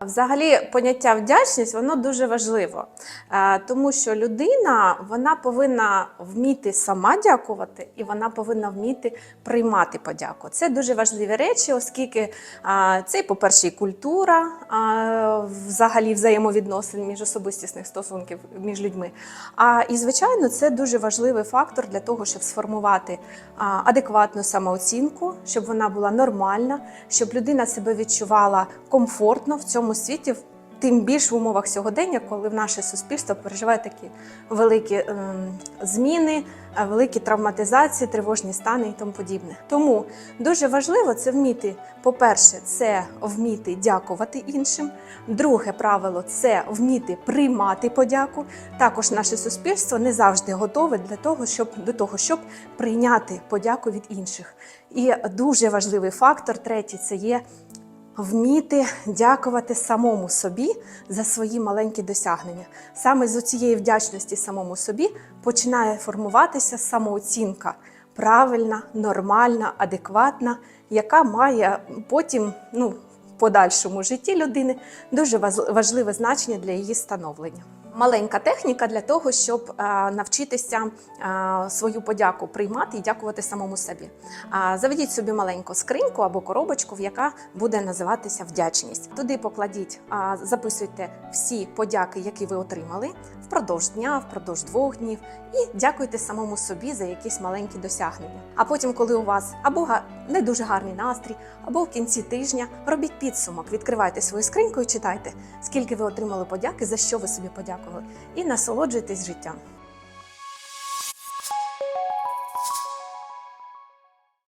Взагалі, поняття вдячність воно дуже важливо, Е, тому що людина вона повинна вміти сама дякувати, і вона повинна вміти приймати подяку. Це дуже важливі речі, оскільки е, це, по-перше, і культура, е, взагалі взаємовідносин між особистісних стосунків між людьми. А і звичайно, це дуже важливий фактор для того, щоб сформувати адекватну самооцінку, щоб вона була нормальна, щоб людина себе відчувала комфортно в цьому світі. Тим більш в умовах сьогодення, коли в наше суспільство переживає такі великі ем, зміни, е, великі травматизації, тривожні стани і тому подібне. Тому дуже важливо це вміти. По-перше, це вміти дякувати іншим. Друге правило це вміти приймати подяку. Також наше суспільство не завжди готове для того, щоб до того, щоб прийняти подяку від інших. І дуже важливий фактор, третій це є вміти дякувати самому собі за свої маленькі досягнення. Саме з цієї вдячності самому собі починає формуватися самооцінка правильна, нормальна, адекватна, яка має потім, ну, в подальшому житті людини дуже важливе значення для її становлення. Маленька техніка для того, щоб е, навчитися е, свою подяку приймати і дякувати самому собі. Заведіть собі маленьку скриньку або коробочку, в яка буде називатися вдячність. Туди покладіть, записуйте всі подяки, які ви отримали впродовж дня, впродовж двох днів, і дякуйте самому собі за якісь маленькі досягнення. А потім, коли у вас або не дуже гарний настрій, або в кінці тижня робіть підсумок, відкривайте свою скриньку і читайте, скільки ви отримали подяки, за що ви собі подякували, і насолоджуйтесь життям.